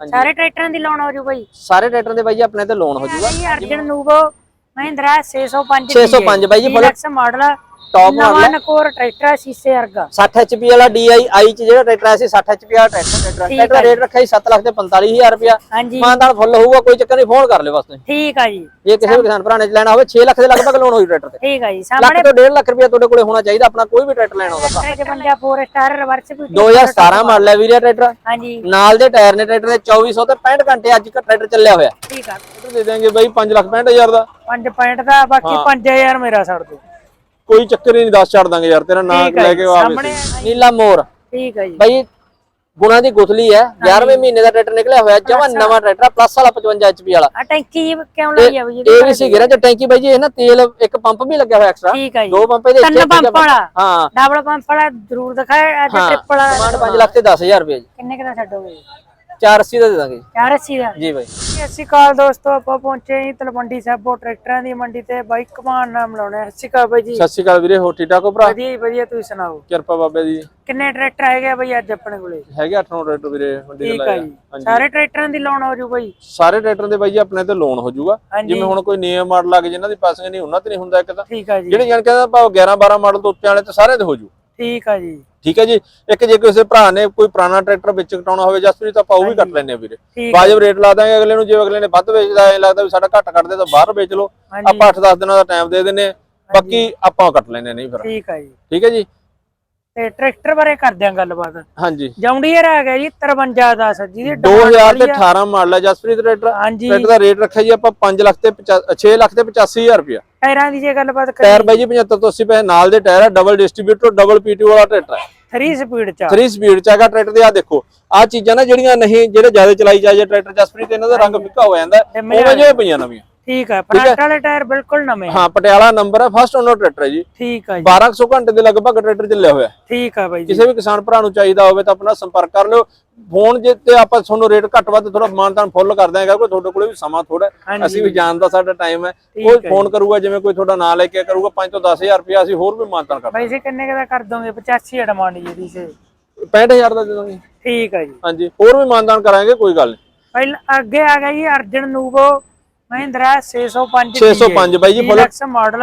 ਸਾਰੇ ਟਰੈਕਟਰਾਂ ਦੀ ਲੋਨ ਹੋ ਜੂ ਬਾਈ। ਸਾਰੇ ਟਰੈਕਟਰ ਦੇ ਬਾਈ ਜੀ ਆਪਣੇ ਤੇ ਲੋਨ ਹੋ ਜਾਊਗਾ ਜੀ ਅਰਜਨ ਨੂਵੋ ਮਹਿੰਦਰਾ 605 605 ਬਾਈ ਜੀ, ਡੀਲਕਸ ਮਾਡਲ Model ਨਵਾਂ ਹੈ। ਨਕੋਰ ਟਰੈਕਟਰ ਹੈ ਸ਼ੀਸ਼ੇ ਵਰਗਾ। 60 HP ਵਾਲਾ DI i ਚ ਜਿਹੜਾ ਟਰੈਕਟਰ ਆਇਆ ਸੀ 60 HP ਵਾਲਾ ਟਰੈਕਟਰ ਠੀਕ ਟਰੈਕਟਰ ਰੇਟ ਰੱਖਿਆ ਸੀ 7 ਲੱਖ ਤੇ 45000 ਰੁਪਇਆ। ਹਾਂਜੀ। ਮਾਨਦਾਨ ਫੁੱਲ ਹੋਊਗਾ ਕੋਈ ਚੱਕਰ ਨਹੀਂ ਫੋਨ ਕਰ ਲਿਓ ਬਸ ਤੁਸੀਂ। ਠੀਕ ਆ ਜੀ। ਜੇ ਕਿਸੇ ਵੀ ਕਿਸਾਨ ਭਰਾ ਨੇ ਲੈਣਾ ਹੋਵੇ 6 ਲੱਖ ਦੇ ਲਗਭਗ ਲੋਨ ਹੋਈ ਟਰੈਕਟਰ ਤੇ। ਠੀਕ ਆ ਜੀ ਲੱਖ ਸਾਹਮਣੇ ਤੋਂ 1.5 ਲੱਖ ਰੁਪਇਆ ਤੁਹਾਡੇ ਕੋਲੇ ਹੋਣਾ ਚਾਹੀਦਾ ਆਪਣਾ ਕੋਈ ਵੀ ਟਰੈਕਟਰ ਲੈਣਾ ਹੋਵੇ ਭਰਾ। 55 4 ਸਟਾਰ ਰਿਵਰਸ ਵੀ 2017 ਮਾਡਲ ਹੈ ਵੀਰੇ ਟਰੈਕਟਰ। ਹਾਂਜੀ। ਨਾਲ ਦੇ ਟਾਇਰ ਨੇ ਟਰੈਕਟਰ ਦੇ 2400 ਤੇ 65 ਘੰਟੇ ਅੱਜ ਕੱਲ੍ਹ ਟਰੈਕਟਰ ਚੱਲਿਆ ਹੋਇਆ। ਠੀਕ ਆ। ਟਰੈਕਟਰ ਦੇ ਦੇਣਗੇ ਬਾਈ 5 ਲੱਖ 65000 ਦਾ। 5 ਪੁਆਇੰਟ ਦਾ ਬਾਕੀ 5000 ਮੇਰਾ ਛੱਡ ਦੋ ਕੋਈ ਚੱਕਰ ਹੀ ਨਹੀਂ ਦੱਸ ਛੱਡ ਦਾਂਗੇ ਯਾਰ ਤੇਰਾ ਨਾਂ ਠੀਕ ਹੈ ਲੈ ਕੇ ਆਵੇ ਸਾਹਮਣੇ ਨੀਲਾ ਮੋਰ। ਠੀਕ ਆ ਜੀ। ਬਾਈ ਗੁਣਾ ਦੀ ਗੁਥਲੀ ਹੈ 11ਵੇਂ ਮਹੀਨੇ ਦਾ ਟਰੈਕਟਰ ਨਿਕਲਿਆ ਹੋਇਆ ਜਮਾ ਨਵਾਂ ਟਰੈਕਟਰ ਆ ਪਲੱਸ ਵਾਲਾ 55 HP ਵਾਲਾ। ਆ ਟੈਂਕੀ ਕਿਉਂ ਲਈ ਆ ਬਈ ਇਹ ਵੀ ਸੀ ਗਿਰਾ ਚ ਟੈਂਕੀ ਬਾਈ ਜੀ ਇਹ ਨਾ ਤੇਲ ਇੱਕ ਪੰਪ ਵੀ ਲੱਗਿਆ ਹੋਇਆ ਐਕਸਟਰਾ ਠੀਕ ਜੀ। ਦੋ ਪੰਪ ਇਹਦੇ ਤਿੰਨ ਇੱਥੇ ਪੰਪ ਵਾਲਾ। ਹਾਂ। ਡਬਲ ਪੰਪ ਵਾਲਾ ਜ਼ਰੂਰ ਦਿਖਾਇਆ ਅੱਜ ਹਾਂ ਟ੍ਰਿਪਲ ਵਾਲਾ ਸਮਾਨ 5 ਲੱਖ ਤੇ 10000 ਰੁਪਏ ਜੀ। ਕਿੰਨੇ ਕਿਦਾ ਛੱਡੋਗੇ? 480 ਦਾ ਦੇ ਦਾਂਗੇ। ਜੀ। 480 ਦਾ? ਜੀ ਬਾਈ। ਸਤਿ ਸ਼੍ਰੀ ਅਕਾਲ ਦੋਸਤੋ ਆਪਾਂ ਪਹੁੰਚੇ ਹਾਂ ਤਲਵੰਡੀ ਸਾਬੋ ਟਰੈਕਟਰਾਂ ਦੀ ਮੰਡੀ ਤੇ। ਬਾਈਕ ਕਮਾਨ ਨਾਮ ਲਾਉਣਾ ਸਤਿ ਸ਼੍ਰੀ ਅਕਾਲ ਬਾਈ ਜੀ। ਸਤਿ ਸ਼੍ਰੀ ਅਕਾਲ ਵੀਰੇ ਹੋ ਠੀਕ ਠਾਕ ਹੋ ਭਰਾ? ਵਧੀਆ ਜੀ ਵਧੀਆ ਤੁਸੀਂ ਸੁਣਾਓ? ਕਿਰਪਾ ਬਾਬੇ ਦੀ। ਕਿੰਨੇ ਟਰੈਕਟਰ ਹੈਗੇ ਬਾਈ ਅੱਜ ਆਪਣੇ ਕੋਲੇ? ਹੈਗੇ 8 ਟਰੈਕਟਰ ਵੀਰੇ ਮੰਡੀ ਦੇ ਲਾਇਆ ਸਾਰੇ ਟਰੈਕਟਰਾਂ ਦੀ ਲੋਨ ਹੋ ਜੂ ਬਾਈ? ਸਾਰੇ ਟਰੈਕਟਰ ਦੇ ਬਾਈ ਜੀ ਆਪਣੇ ਤੇ ਲੋਨ ਹੋ ਹਾਂਜੀ। ਜਿਵੇਂ ਹੁਣ ਕੋਈ ਨਿਯਮ ਮਾਡਲ ਲੱਗ ਜਿਨ੍ਹਾਂ ਦੀ ਪਾਸਿੰਗ ਨਹੀਂ ਉਹਨਾਂ ਤੇ ਨਹੀਂ ਹੁੰਦਾ ਇੱਕ ਤਾਂ। ਠੀਕ ਆ ਜੀ। ਜਿਹੜੇ ਜਾਣ ਕਹਿੰਦਾ ਭਾਵੇਂ 11 12 ਮਾਡਲ ਤੋਂ ਉੱਤੇ ਵਾਲੇ ਤੇ ਸਾਰਿਆਂ ਦੇ ਹੋ ਜੂ। ਠੀਕ ਆ ਜੀ। ਠੀਕ ਹੈ ਜੀ? ਇੱਕ ਜੇ ਕਿਸੇ ਭਰਾ ਨੇ ਕੋਈ ਪੁਰਾਣਾ ਟਰੈਕਟਰ ਵਿੱਚ ਕਟਾਉਣਾ ਹੋਵੇ ਜਸਪ੍ਰੀਤ ਆਪਾਂ ਉਹ ਵੀ ਕੱਟ ਲੈਣੇ ਆ ਵੀਰੇ ਵਾਜਬ ਰੇਟ ਲਾ ਦਾਂਗੇ ਅਗਲੇ ਨੂੰ ਜੇ ਅਗਲੇ ਨੇ ਵੱਧ ਵੇਚਦਾ ਐ ਲੱਗਦਾ ਵੀ ਸਾਡਾ ਘੱਟ ਕੱਢਦੇ ਤਾਂ ਬਾਹਰ ਵੇਚ ਲਓ। ਆਪਾਂ 8-10 ਦਿਨਾਂ ਦਾ ਟਾਈਮ ਦੇ ਦਿੰਨੇ ਆ। ਬਾਕੀ ਆਪਾਂ ਕੱਟ ਲੈਣੇ ਨਹੀਂ ਫਿਰ। ਠੀਕ ਆ ਜੀ। ਠੀਕ ਹੈ ਜੀ? ਤੇ ਟਰੈਕਟਰ ਬਾਰੇ ਕਰਦੇ ਆਂ ਗੱਲਬਾਤ। ਹਾਂਜੀ। ਜੌਂਡੀਅਰ ਆ ਗਿਆ ਜੀ 5310 ਜਿਹਦੀ 2000 ਤੇ 18 ਮਾਡਲ ਹੈ ਜਸਪ੍ਰੀਤ ਟਰੈਕਟਰ। ਹਾਂਜੀ। ਟਰੈਕਟਰ ਦਾ ਰੇਟ ਰੱਖਿਆ ਜੀ ਆਪਾਂ 5 ਲੱਖ ਤੇ 6 ਲੱਖ ਤੇ 85000 ਰੁਪਇਆ। ਟਾਇਰਾਂ ਦੀ ਜੇ ਗੱਲਬਾਤ ਟਾਇਰ ਕਰੀਏ ਬਾਈ ਜੀ 75 ਤੋਂ 80 ਪੈਸੇ ਨਾਲ ਦੇ ਟਾਇਰ ਹੈ ਡਬਲ ਡਿਸਟ੍ਰੀਬਿਊਟਰ ਡਬਲ ਪੀਟੀ ਵਾਲਾ ਟਰੈਕਟਰ ਹੈ 3 ਸਪੀਡ ਚ ਆ। 3 ਸਪੀਡ ਚ ਹੈਗਾ ਟਰੈਕਟਰ ਦੇ ਆ ਦੇਖੋ ਆ ਚੀਜ਼ਾਂ ਨਾ ਜਿਹੜੀਆਂ ਨਹੀਂ ਜਿਹੜੇ ਜ਼ਿਆਦਾ ਚਲਾਈ ਜਾਏ ਟਰੈਕਟਰ ਜਸਪ੍ਰੀਤ ਇਹਨਾਂ ਦਾ ਰੰਗ ਫਿੱਕਾ ਹੋ ਜਾਂਦਾ। ਉਵੇਂ ਜਿਵੇਂ ਪਈਆਂ ਨਵੀਆਂ। ਠੀਕ ਆ ਫਰੰਟ ਵਾਲੇ ਟਾਇਰ ਬਿਲਕੁਲ ਨਵੇਂ। ਹਾਂ ਪਟਿਆਲਾ ਨੰਬਰ ਹੈ ਫਸਟ ਓਨਰ ਟਰੈਕਟਰ ਹੈ ਜੀ। ਠੀਕ ਜੀ। 1200 ਘੰਟੇ ਦੇ ਲਗਭਗ ਟਰੈਕਟਰ ਚੱਲਿਆ ਹੋਇਆ। ਹੈ। ਠੀਕ ਆ ਬਾਈ ਜੀ। ਕਿਸੇ ਵੀ ਕਿਸਾਨ ਭਰਾ ਨੂੰ ਚਾਹੀਦਾ ਹੋਵੇ ਤਾਂ ਆਪਣਾ ਸੰਪਰਕ ਕਰ ਲਿਓ। ਫੋਨ ਜੇ ਤੇ ਆਪਾਂ ਤੁਹਾਨੂੰ ਰੇਟ ਘੱਟ ਵੱਧ ਥੋੜਾ ਮਾਨਤਾਨ ਫੁੱਲ ਕਰ ਦਾਂਗੇ ਕੋਈ ਤੁਹਾਡੇ ਕੋਲੇ ਵੀ ਸਮਾਂ ਥੋੜਾ। ਅਸੀਂ ਵੀ ਜਾਣਦਾ ਸਾਡਾ ਟਾਈਮ ਹੈ। ਕੋਈ ਹੈ ਫੋਨ ਕਰੂਗਾ ਜਿਵੇਂ ਕੋਈ ਤੁਹਾਡਾ ਨਾਂ ਲੈ ਕੇ ਕਰੂਗਾ 5 ਤੋਂ 10000 ਰੁਪਏ ਅਸੀਂ ਹੋਰ ਵੀ ਮਾਨਤਾਨ ਕਰ ਬਾਈ ਜੀ ਕਿੰਨੇ ਦਾ ਕਰ ਦੋਗੇ? 85 ਡਿਮਾਂਡ ਜੀ ਦੀ ਸੇ 65000 ਦਾ ਦੇ ਦਾਂਗੇ। ਠੀਕ ਆ ਜੀ। ਹਾਂਜੀ ਹੋਰ ਵੀ ਮਾਨਤਾਨ ਕਰਾਂਗੇ ਕੋਈ ਗੱਲ ਨਹੀਂ। ਪਹਿਲਾਂ ਅੱਗੇ ਆ ਗਿਆ ਜੀ ਅਰਜਨ ਨੂਵੋ ਮਹਿੰਦਰਾ 605 605 ਬਾਈ ਜੀ ਡੀਲਕਸ ਮਾਡਲ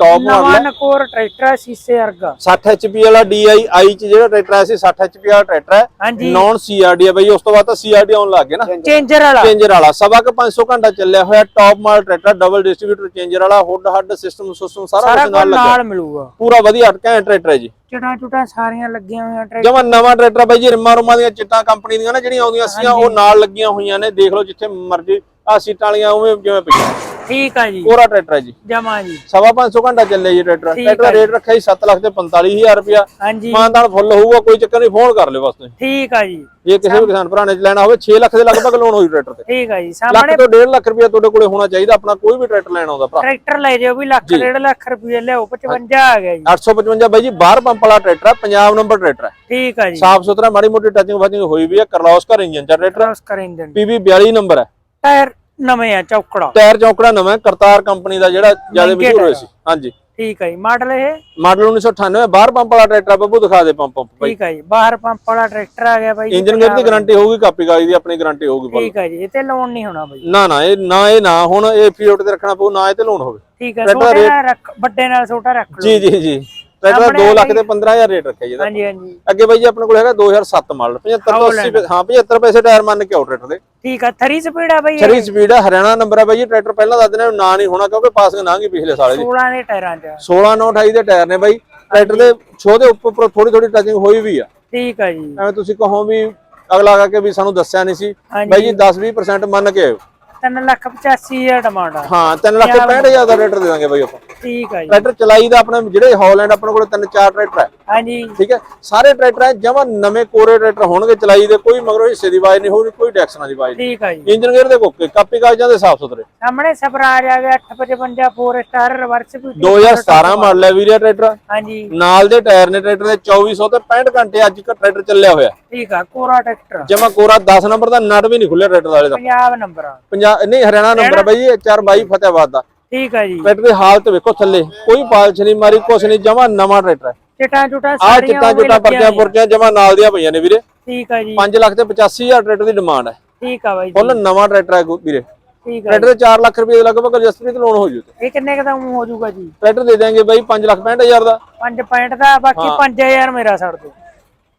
ਟੌਪ ਨਵਾਂ ਮਾਡਲ ਨਕੋਰ ਟਰੈਕਟਰ ਆ, ਸ਼ੀਸ਼ੇ ਵਰਗਾ। 60 HP ਵਾਲਾ DI i ਚ ਜਿਹੜਾ ਟਰੈਕਟਰ ਆਇਆ ਸੀ 60 HP ਵਾਲਾ ਟਰੈਕਟਰ ਹੈ। ਨੌਨ CRD ਹੈ ਬਾਈ ਉਸ ਤੋਂ ਬਾਅਦ ਤਾਂ CRD ਆਉਣ ਲੱਗ ਗਿਆ ਨਾ। ਚੇਂਜਰ ਵਾਲਾ। ਚੇਂਜਰ ਵਾਲਾ। ਸਵਾ ਕੁ 500 ਘੰਟਾ ਚੱਲਿਆ ਹੋਇਆ top model tractor double distributor changer ਵਾਲਾ ਹੁੱਡ ਹੱਡ ਸਿਸਟਮ ਸਿਸਟਮ ਸਾਰਾ ਸਾਰਾ ਕੁਝ ਨਾਲ ਲੱਗਿਆ। ਨਾਲ ਮਿਲੂਗਾ। ਪੂਰਾ ਵਧੀਆ ਘੈਂਟ ਟਰੈਕਟਰ ਹੈ ਜੀ। ਚਟਾਂ ਚੁਟਾਂ ਸਾਰੀਆਂ ਲੱਗੀਆਂ ਹੋਈਆਂ ਟਰੈਕਟਰ। ਜਮਾ ਨਵਾਂ ਟਰੈਕਟਰ ਬਾਈ ਜੀ ਰਿਮਾ ਰੁਮਾ ਦੀਆਂ ਚਿੱਟਾਂ ਕੰਪਨੀ ਦੀਆਂ ਨਾ ਜਿਹੜੀਆਂ ਆਉਂਦੀਆਂ ਸੀਆਂ ਉਹ ਨਾਲ ਲੱਗੀਆਂ ਹੋਈਆਂ ਨੇ। ਦੇਖ ਲਓ ਜਿੱਥੇ ਮਰਜ਼ੀ ਆ ਸੀਟਾਂ ਵਾਲੀਆਂ ਉਵੇਂ ਜਿਵੇਂ ਪਈਆਂ। ਠੀਕ ਆ ਜੀ। ਪੂਰਾ ਟਰੈਕਟਰ ਹੈ ਜੀ। ਜਮਾ ਜੀ। ਸਵਾ 500 ਘੰਟਾ ਚੱਲਿਆ ਜੀ ਟਰੈਕਟਰ। ਠੀਕ ਟਰੈਕਟਰ ਦਾ ਰੇਟ ਰੱਖਿਆ ਜੀ 7 ਲੱਖ ਤੇ 45000 ਰੁਪਇਆ। ਹਾਂਜੀ। ਮਾਨਦਾਨ ਫੁੱਲ ਹੋਊਗਾ ਕੋਈ ਚੱਕਰ ਨਹੀਂ ਫੋਨ ਕਰ ਲਿਓ ਬਸ ਤੁਸੀਂ। ਠੀਕ ਆ ਜੀ। ਜੇ ਕਿਸੇ ਵੀ ਕਿਸਾਨ ਭਰਾ ਨੇ ਲੈਣਾ ਹੋਵੇ 6 ਲੱਖ ਦੇ ਲਗਭਗ ਲੋਨ ਹੋਈ ਟਰੈਕਟਰ ਤੇ। ਠੀਕ ਆ ਜੀ ਲੱਖ ਸਾਹਮਣੇ ਤੋਂ 1.5 ਲੱਖ ਰੁਪਇਆ ਤੁਹਾਡੇ ਕੋਲੇ ਹੋਣਾ ਚਾਹੀਦਾ ਆਪਣਾ ਕੋਈ ਵੀ ਟਰੈਕਟਰ ਲੈਣਾ ਹੁੰਦਾ ਭਰਾ। ਟਰੈਕਟਰ ਲੈ ਜਾਓ ਵੀ ਲੱਖ ਡੇਢ ਲੱਖ ਰੁਪਏ ਲਿਆਓ 55 ਆ ਗਿਆ ਜੀ। 855 ਬਾਈ ਜੀ ਬਾਹਰ ਪੰਪ ਵਾਲਾ ਟਰੈਕਟਰ ਹੈ ਪੰਜਾਬ ਨੰਬਰ ਟਰੈਕਟਰ ਹੈ ਠੀਕ ਆ ਜੀ। ਸਾਫ਼ ਸੁਥਰਾ ਮਾੜੀ ਮੋਟੀ ਟੱਚਿੰਗ ਵਾਚਿੰਗ ਹੋਈ ਵੀ ਹੈ ਕਰਲੌਸਕਰ ਇੰਜਨ ਚ ਟਰੈਕਟਰ। ਕ੍ਰਾਸ ਕਰ ਇੰਜਨ ਪੀਬੀ 42 ਨੰਬਰ ਹੈ ਟਾਇਰ ਨਵੇਂ ਆ ਚੌਕੜਾ। ਟਾਇਰ ਚੌਕੜਾ ਨਵਾਂ ਹੈ, ਕਰਤਾਰ ਕੰਪਨੀ ਦਾ ਜਿਹੜਾ ਜ਼ਿਆਦਾ ਮਹਿੰਗੇ ਮਸ਼ਹੂਰ ਹੋਇਆ। ਸੀ। ਹਾਂਜੀ। ਠੀਕ ਜੀ। ਮਾਡਲ ਇਹ? ਮਾਡਲ 1998 ਬਾਹਰ ਪੰਪ ਵਾਲਾ ਟਰੈਕਟਰ ਆ, ਬੱਬੂ ਦਿਖਾ ਦੇ ਪੰਪ ਪੰਪ ਬਾਈ। ਠੀਕ ਆ ਜੀ। ਬਾਹਰ ਪੰਪ ਵਾਲਾ ਟਰੈਕਟਰ ਆ ਗਿਆ ਬਾਈ ਇੰਜਨ ਗੇਅਰ ਦੀ ਗਾਰੰਟੀ ਹੋਊਗੀ ਕਾਪੀ ਕਾਗਜ਼ ਦੀ ਆਪਣੀ ਗਾਰੰਟੀ ਹੋਊਗੀ full। ਠੀਕ ਆ ਜੀ। ਇਹ ਤੇ ਲੋਨ ਨਹੀਂ ਹੋਣਾ ਬਾਈ। ਨਾ ਨਾ ਇਹ ਨਾ ਇਹ ਨਾ ਹੁਣ ਇਹ ਫੀਓਟ ਤੇ ਰੱਖਣਾ ਪਊ ਨਾ ਇਹ ਤੇ ਲੋਨ ਹੋਵੇ। ਠੀਕ ਦਾ ਛੋਟੇ ਨਾਲ ਰੱਖ ਵੱਡੇ ਨਾਲ ਛੋਟਾ ਰੱਖ ਲਓ। ਜੀ ਜੀ ਜੀ। ਟਰੈਕਟਰ ਸਾਹਮਣੇ 2 ਲੱਖ ਤੇ 15000 ਰੇਟ ਰੱਖਿਆ ਜੀ ਇਹਦਾ। ਹਾਂਜੀ ਹਾਂਜੀ। ਅੱਗੇ ਬਾਈ ਜੀ ਆਪਣੇ ਕੋਲ ਹੈਗਾ 2007 ਮਾਡਲ 75 ਤੋਂ 80 ਪੈ- ਹਾਂ 75 ਪੈਸੇ ਟਾਇਰ ਮੰਨ ਕੇ ਆਓ ਟਰੈਕਟਰ ਦੇ। ਠੀਕ ਆ 3 ਸਪੀਡ ਆ ਬਾਈ ਇਹ? ਛਰੀ ਸਪੀਡ ਹੈ ਹਰਿਆਣਾ ਨੰਬਰ ਹੈ ਬਾਈ ਜੀ ਟਰੈਕਟਰ ਪਹਿਲਾਂ ਦੱਸ ਦਿੰਦੇ ਨਾ ਨਹੀਂ ਹੋਣਾ ਕਿਉਂਕਿ ਪਾਸਿੰਗ ਨਾ ਗਈ ਪਿਛਲੇ ਸਾਲ ਦੀ 16 ਦੇ ਟਾਇਰਾਂ 'ਚ। 16 9 28 ਦੇ ਟਾਇਰ ਨੇ ਬਾਈ। ਟਰੈਕਟਰ ਦੇ ਛੋਹ ਦੇ ਉੱਪਰ ਥੋੜੀ ਥੋੜੀ ਟਚਿੰਗ ਹੋਈ ਵੀ ਆ। ਠੀਕ ਆ ਜੀ। ਐਵੇਂ ਤੁਸੀਂ ਕਹੋ ਵੀ ਅਗਲਾ ਆ ਕੇ ਵੀ ਸਾਨੂੰ ਦੱਸਿਆ ਨਹੀਂ ਸੀ। ਬਾਈ ਜੀ 10 20% ਮੰਨ ਕੇ ਆਇਓ। 3 ਲੱਖ 85 ਹਜ਼ਾਰ ਡਿਮਾਂਡ ਆ। ਹਾਂ 3 ਲੱਖ 65000 ਦਾ ਟਰੈਕਟਰ ਦੇ ਦਾਂਗੇ ਬਾਈ ਆਪਾਂ। ਠੀਕ ਜੀ। ਟਰੈਕਟਰ ਚਲਾਈ ਦਾ ਆਪਣੇ ਜਿਹੜੇ ਹਾਲੈਂਡ ਆਪਣੇ ਕੋਲ ਤਿੰਨ ਚਾਰ ਟਰੈਕਟਰ ਹੈ ਹਾਂਜੀ। ਠੀਕ ਹੈ? ਸਾਰੇ ਟਰੈਕਟਰ ਹੈ ਜਮਾ ਨਵੇਂ ਕੋਰੇ ਟਰੈਕਟਰ ਹੋਣਗੇ ਚਲਾਈ ਦੇ ਕੋਈ ਮਗਰੋਂ ਹਿੱਸੇ ਦੀ ਆਵਾਜ਼ ਨਹੀਂ ਹੋਊਗੀ ਕੋਈ ਡੈਕਸਨਾਂ ਦੀ ਆਵਾਜ਼ ਠੀਕ ਆ ਜੀ। ਇੰਜਨ ਗੇਅਰ ਦੇ ਕੋਕੇ ਕਾਪੀ ਕਾਗਜ਼ਾਂ ਦੇ ਸਾਫ਼ ਸੁਥਰੇ। ਸਾਹਮਣੇ ਸਪਰਾਜ ਆ ਗਿਆ 855 4 ਸਟਾਰ ਰਿਵਰਸ ਵੀ 2017 ਮਾਡਲ ਹੈ ਵੀਰੇ ਟਰੈਕਟਰ। ਹਾਂਜੀ। ਨਾਲ ਦੇ ਟਾਇਰ ਨੇ ਟਰੈਕਟਰ ਦੇ 2400 ਤੇ 65 ਘੰਟੇ ਅੱਜ ਤੱਕ ਟਰੈਕਟਰ ਚੱਲਿਆ ਹੋਇਆ। ਠੀਕ ਆ ਕੋਰਾ ਟਰੈਕਟਰ। ਜਮਾ ਕੋਰਾ 10 ਨੰਬਰ ਦਾ ਨਟ ਵੀ ਨਹੀਂ ਖੁੱਲਿਆ ਟਰੈਕਟਰ ਵਾਲੇ ਦਾ। ਪੰਜਾਬ ਨੰਬਰ ਆ। ਪੰਜਾਬ ਨਹੀਂ ਹਰਿਆਣਾ ਨੰਬਰ ਹੈ ਬਾਈ ਇਹ 422 ਫਤਿਆਬਾਦ ਦਾ। ਠੀਕ ਆ ਜੀ। ਟਰੈਕਟਰ ਦੀ ਹਾਲਤ ਵੇਖੋ ਥੱਲੇ। ਕੋਈ ਪਾਲਸ਼ ਨਹੀਂ ਮਾਰੀ ਕੁਛ ਨਹੀਂ ਜਮਾ ਨਵਾਂ ਟਰੈਕਟਰ ਹੈ। ਚਟਾਂ ਚੁਟਾਂ ਆ ਸਾਰੀਆਂ ਚਿੱਟਾ ਚਿੱਟਾ ਪਰਚੀਆਂ ਪੁਰਚੀਆਂ ਜਮਾ ਨਾਲ ਦੀਆਂ ਪਈਆਂ ਨੇ ਵੀਰੇ। ਠੀਕ ਆ ਜੀ। 5 ਲੱਖ ਤੇ 85000 ਟਰੈਕਟਰ ਦੀ ਡਿਮਾਂਡ ਹੈ। ਠੀਕ ਆ ਬਾਈ ਜੀ। ਫੁੱਲ ਨਵਾਂ ਟਰੈਕਟਰ ਹੈ ਵੀਰੇ। ਠੀਕ ਟਰੈਕਟਰ ਦੇ 4 ਲੱਖ ਰੁਪਏ ਦੇ ਲਗਭਗ ਜਸਪ੍ਰੀਤ ਲੋਨ ਹੋ ਜੂ ਤੇ। ਇਹ ਕਿੰਨੇ ਕੁ ਦਾ ਊਂ ਹੋ ਜਾਊਗਾ ਜੀ? ਟਰੈਕਟਰ ਦੇ ਦਾਂਗੇ ਬਾਈ 5 ਲੱਖ 65000 ਦਾ। 5 ਪੁਆਇੰਟ ਦਾ ਬਾਕੀ 5000 ਮੇਰਾ ਛੱਡ ਦੋ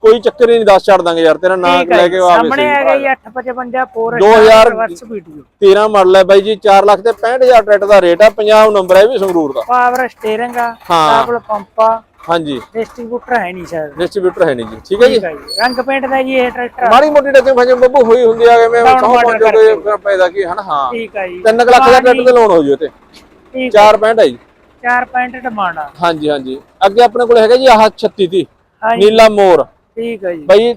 ਕੋਈ ਚੱਕਰ ਹੀ ਨਹੀਂ 10 ਛੱਡ ਦਾਂਗੇ ਯਾਰ ਤੇਰਾ ਨਾਂ ਲੈ ਜੀ, ਕੇ ਆਵੇ ਸਾਹਮਣੇ ਆ ਗਈ 855 4 2000 ਰਿਵਰਸ ਵੀਡੀਓ 13 ਮਾਡਲ ਹੈ ਬਾਈ ਜੀ 4 ਲੱਖ ਤੇ 65000 ਟਰੈਕਟਰ ਦਾ ਰੇਟ ਆ 50 ਨੰਬਰ ਹੈ ਵੀ ਸੰਗਰੂਰ ਦਾ। ਪਾਵਰ ਸਟੀਅਰਿੰਗ ਆ ਹਾਂ। ਡਬਲ ਪੰਪ ਆ ਹਾਂਜੀ। ਡਿਸਟ੍ਰੀਬਿਊਟਰ ਹੈ ਨਹੀਂ ਸ਼ਾਇਦ ਡਿਸਟ੍ਰੀਬਿਊਟਰ ਹੈ ਨਹੀਂ ਜੀ ਠੀਕ ਹੈ ਜੀ? ਜੀ। ਰੰਗ ਪੇਂਟ ਦਾ ਜੀ ਇਹ ਟਰੈਕਟਰ ਮਾੜੀ ਮੋਟੀ ਡੱਕੇ ਫਜੇ ਬੱਬੂ ਹੋਈ ਹੁੰਦੀ ਆ ਮੈਂ Down ਸੌ order ਪਹੁੰਚ ਜੋ ਕੋਈ ਪੈਦਾ ਕੀ ਹਨਾ ਹਾਂ। ਠੀਕ ਆ ਜੀ। 3 ਲੱਖ ਦਾ ਟਰੈਕਟਰ ਤੇ ਲੋਨ ਹੋ ਜੂ। ਤੇ ਠੀਕ 465 ਹੈ ਜੀ। 4 ਪੁਆਇੰਟ ਡਿਮਾਂਡ ਆ। ਹਾਂਜੀ ਹਾਂਜੀ। ਅੱਗੇ ਆਪਣੇ ਕੋਲ ਹੈਗਾ ਜੀ ਆਹ 36 ਦੀ ਨੀਲਾ ਮੋਰ। ਠੀਕ ਆ ਜੀ। ਬਾਈ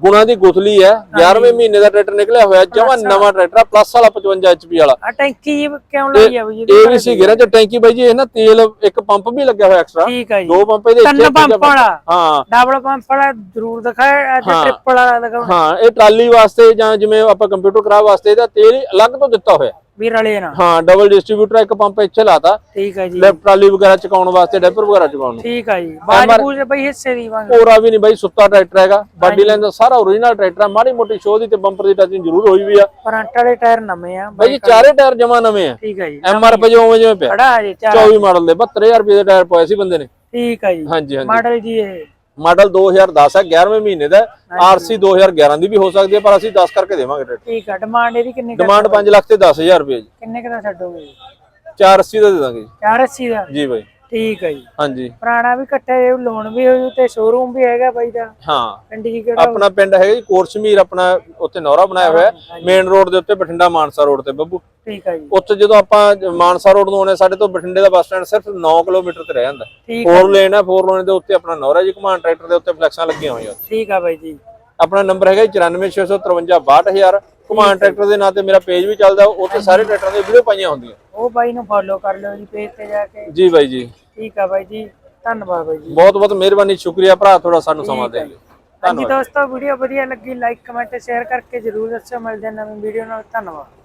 ਗੁਣਾ ਦੀ ਗੁਥਲੀ ਹੈ। 11ਵੇਂ ਮਹੀਨੇ ਦਾ ਟਰੈਕਟਰ ਨਿਕਲਿਆ ਹੋਇਆ ਜਮਾ ਨਵਾਂ ਟਰੈਕਟਰ ਆ ਪਲੱਸ ਵਾਲਾ 55 ਐਚਪੀ ਵਾਲਾ। ਆ ਟੈਂਕੀ ਜੀ ਕਿਉਂ ਲਈ ਆ ਬਈ ਜੀ? ਇਹ ਵੀ ਸੀ ਗਿਰਾ ਚ ਟੈਂਕੀ ਬਾਈ ਜੀ ਇਹ ਨਾ ਤੇਲ ਇੱਕ ਪੰਪ ਵੀ ਲੱਗਿਆ ਹੋਇਆ ਐਕਸਟਰਾ ਠੀਕ ਆ ਜੀ। ਦੋ ਪੰਪ ਇਹਦੇ ਤਿੰਨ ਪੰਪ ਵਾਲਾ। ਹਾਂ। ਡਬਲ ਪੰਪ ਵਾਲਾ ਜ਼ਰੂਰ ਦਿਖਾਇਆ ਹਾਂ। ਟ੍ਰਿਪਲ ਵਾਲਾ ਦਿਖਾਉਣਾ। ਹਾਂ ਇਹ ਟਰਾਲੀ ਵਾਸਤੇ ਜਾਂ ਜਿਵੇਂ ਆਪਾਂ ਕੰਪਿਊਟਰ ਖਰਾਬ ਵਾਸਤੇ ਇਹਦਾ ਤੇਲ ਹੀ ਅਲੱਗ ਤੋਂ ਦਿੱਤਾ ਹੋਇਆ। ਵੀਰ ਵਾਲੇ ਨਾਲ। ਹਾਂ ਡਬਲ ਡਿਸਟ੍ਰੀਬਿਊਟਰ ਇੱਕ ਪੰਪ ਇੱਥੇ ਲਾਤਾ। ਠੀਕ ਆ ਜੀ। ਲੈਫਟ ਟਰਾਲੀ ਵਗੈਰਾ ਚਕਾਉਣ ਵਾਸਤੇ ਡੈਪਰ ਵਗੈਰਾ ਚਕਾਉਣ ਨੂੰ। ਠੀਕ ਆ ਜੀ। ਬਾਜ ਬੂਜ ਬਈ ਹਿੱਸੇ ਦੀ ਵਾਂਗ। ਪੂਰਾ ਵੀ ਨਹੀਂ ਬਾਈ ਸੁੱਤਾ ਟਰੈਕਟਰ ਹੈਗਾ। ਬਾਡੀ ਲਾਈਨ ਦਾ ਸਾਰਾ ਓਰੀਜਨਲ ਟਰੈਕਟਰ ਆ ਮਾੜੀ ਮੋਟੀ ਸ਼ੋਅ ਦੀ ਤੇ ਬੰਪਰ ਦੀ ਟੱਚਿੰਗ ਜ਼ਰੂਰ ਹੋਈ ਵੀ ਆ। ਫਰੰਟ ਵਾਲੇ ਟਾਇਰ ਨਵੇਂ ਆ ਬਾਈ ਚਾਰੇ ਟਾਇਰ ਜਮਾ ਨਵੇਂ ਆ। ਠੀਕ ਆ ਜੀ ਐਮ ਆਰ ਪੀ ਜੋ ਉਵੇਂ ਜਿਵੇਂ ਪਿਆ। ਖੜਾ ਜੀ ਚਾਰ। 24 ਮਾਡਲ ਦੇ 72000 ਰੁਪਏ ਦੇ ਟਾਇਰ ਪਾਏ ਸੀ ਬੰਦੇ ਨੇ। ਠੀਕ ਆ ਜੀ। ਹਾਂਜੀ ਹਾਂਜੀ। ਮਾਡਲ ਜੀ ਇਹ। ਮਾਡਲ 2010 ਹੈ 11ਵੇਂ ਮਹੀਨੇ ਦਾ ਆਰਸੀ 2011 ਦੀ ਵੀ ਹੋ ਸਕਦੀ ਹੈ ਪਰ ਅਸੀਂ 10 ਕਰਕੇ ਦੇਵਾਂਗੇ ਠੀਕ ਆ ਡਿਮਾਂਡ ਇਹਦੀ ਕਿੰਨੀ ਡਿਮਾਂਡ 5 ਲੱਖ ਤੇ 10000 ਰੁਪਏ ਜੀ। ਕਿੰਨੇ ਕੁ ਦਾ ਛੱਡੋਗੇ? ਜੀ 480 ਦਾ ਦੇ ਦਾਂਗੇ ਜੀ। 480 ਦਾ? ਜੀ ਬਾਈ। ਠੀਕ ਹੈ ਜੀ। ਹਾਂਜੀ। ਪੁਰਾਣਾ ਵੀ ਇਕੱਠਾ ਇਹ ਲੋਨ ਵੀ ਹੋਊ ਤੇ ਸ਼ੋਰੂਮ ਵੀ ਹੈਗਾ ਬਾਈ ਦਾ। ਹਾਂ। ਪਿੰਡ ਜੀ ਕਿਹੜਾ ਆਪਣਾ ਪਿੰਡ ਹੈਗਾ ਜੀ ਕੋਰਸ਼ਮੀਰ ਆਪਣਾ ਉੱਥੇ ਨੌਰਾ ਬਣਾਇਆ ਹੋਇਆ ਮੇਨ ਰੋਡ ਦੇ ਉੱਤੇ ਬਠਿੰਡਾ ਮਾਨਸਾ ਰੋਡ ਤੇ ਬੱਬੂ। ਠੀਕ ਹੈ ਜੀ। ਉੱਥੇ ਜਦੋਂ ਆਪਾਂ ਮਾਨਸਾ ਰੋਡ ਨੂੰ ਆਉਣੇ ਸਾਡੇ ਤੋਂ ਬਠਿੰਡੇ ਦਾ ਬੱਸ ਸਟੈਂਡ ਸਿਰਫ 9 ਕਿਲੋਮੀਟਰ ਤੇ ਰਹਿ ਜਾਂਦਾ। ਫੋਰ ਲੇਨ ਹੈ ਫੋਰ ਲੇਨ ਦੇ ਉੱਤੇ ਆਪਣਾ ਨੌਰਾ ਜੀ ਕਮਾਨ ਟਰੈਕਟਰ ਦੇ ਉੱਤੇ ਫਲੈਕਸਾਂ ਲੱਗੀਆਂ ਹੋਈਆਂ। ਠੀਕ ਆ ਬਾਈ ਜੀ। ਆਪਣਾ ਨੰਬਰ ਹੈਗਾ 946535262000 ਕੁਮਾਨ ਟਰੈਕਟਰ ਦੇ ਨਾਂ ਤੇ ਮੇਰਾ ਪੇਜ ਵੀ ਚੱਲਦਾ ਉੱਥੇ ਸਾਰੇ ਟਰੈਕਟਰਾਂ ਦੀਆਂ ਵੀਡੀਓ ਪਾਈਆਂ ਹੁੰਦੀਆਂ। ਉਹ ਬਾਈ ਨੂੰ ਫੋਲੋ ਕਰ ਲਿਓ ਜੀ ਪੇਜ ਤੇ ਜਾ ਕੇ। ਜੀ ਬਾਈ ਜੀ। ਠੀਕ ਆ ਬਾਈ ਜੀ ਧੰਨਵਾਦ ਬਾਈ ਜੀ। ਬਹੁਤ ਬਹੁਤ ਮਿਹਰਬਾਨੀ ਸ਼ੁਕਰੀਆ ਭਰਾ ਥੋੜਾ ਸਾਨੂੰ ਸਮਾਂ ਦੇ ਲਈ। ਹਾਂਜੀ ਦੋਸਤੋ ਵੀਡੀਓ ਵਧੀਆ ਲੱਗੀ ਲਾਈਕ ਕਮੈਂਟ ਸ਼ੇਅਰ ਕਰਕੇ ਜਰੂਰ ਦੱਸਿਓ ਮਿਲਦੇ ਹਾਂ ਵੀਡੀਓ ਨਾਲ। ਧੰਨਵਾਦ।